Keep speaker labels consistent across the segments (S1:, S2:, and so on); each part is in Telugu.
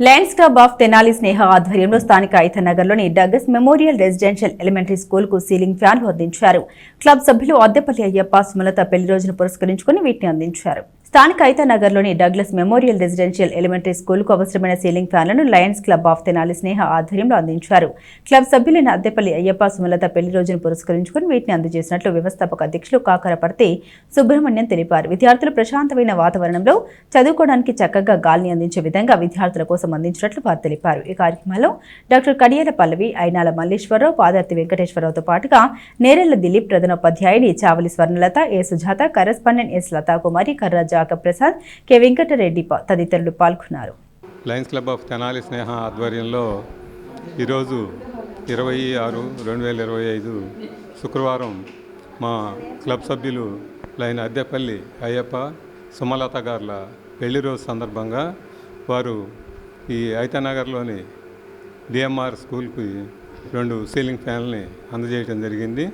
S1: Lions Club of Tenali Sneha ఆధ్వర్యంలో స్థానిక ఐతనగర్లోని డగస్ మెమోరియల్ రెసిడెన్షియల్ ఎలిమెంటరీ స్కూల్కు సీలింగ్ ఫ్యాన్లు అందించారు క్లబ్ సభ్యులు అద్దెపల్లి అయ్యప్ప సుమలత పెళ్ళి రోజును పురస్కరించుకుని వీటిని అందించారు. స్థానిక నగర్లోని డగ్లస్ మెమోరియల్ రెసిడెన్షియల్ ఎలిమెంటరీ స్కూల్కు అవసరమైన ceiling ఫ్యాన్లను Lions Club of Tenali Sneha ఆధ్వర్యంలో అందించారు. క్లబ్ సభ్యులైన అద్దెపల్లి అయ్యప్ప సుమలత పెళ్ళి రోజును పురస్కరించుకుని వీటిని అందజేసినట్లు వ్యవస్థాపక అధ్యక్షులు కాకరపర్తి సుబ్రహ్మణ్యం తెలిపారు. విద్యార్థులు ప్రశాంతమైన వాతావరణంలో చదువుకోవడానికి చక్కగా గాలిని అందించే విధంగా విద్యార్థుల కోసం అందించినట్లు వారు తెలిపారు. ఈ కార్యక్రమంలో డాక్టర్ కడియల పల్లవి అయినాల మల్లేశ్వరరావు పాదర్తి వెంకటేశ్వరరావుతో పాటుగా Nerella Dilip ప్రధానోపాధ్యాయుని Chavali Swarnalatha A Sujatha correspondent S Lathakumari Karraja Visakha Prasad K Venkatareddy తదితరులు పాల్గొన్నారు.
S2: Lions Club of Tenali Sneha ఆధ్వర్యంలో ఈరోజు ఇరవై ఆరు రెండు వేల ఇరవై ఐదు శుక్రవారం మా క్లబ్ సభ్యులు లైన్ అద్దెపల్లి అయ్యప్ప సుమలత గారుల పెళ్ళి రోజు సందర్భంగా వారు ఈ ఐతనగర్లోని డిఎంఆర్ స్కూల్కి రెండు సీలింగ్ ఫ్యాన్ని అందజేయడం జరిగింది.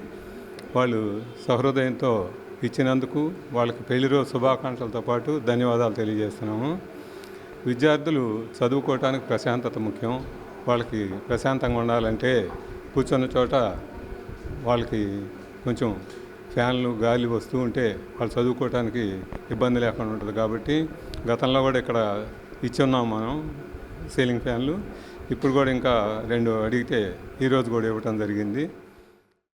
S2: వాళ్ళు సహృదయంతో ఇచ్చినందుకు వాళ్ళకి పెళ్ళి రోజు శుభాకాంక్షలతో పాటు ధన్యవాదాలు తెలియజేస్తున్నాము. విద్యార్థులు చదువుకోవటానికి ప్రశాంతత ముఖ్యం. వాళ్ళకి ప్రశాంతంగా ఉండాలంటే కూర్చున్న చోట వాళ్ళకి కొంచెం ఫ్యాన్లు గాలి వస్తూ ఉంటే వాళ్ళు చదువుకోవటానికి ఇబ్బంది లేకుండా ఉంటుంది కాబట్టి గతంలో కూడా ఇక్కడ ఇచ్చున్నాం మనం సీలింగ్ ఫ్యాన్లు. ఇప్పుడు కూడా ఇంకా రెండు అడిగితే ఈరోజు కూడా ఇవ్వటం జరిగింది.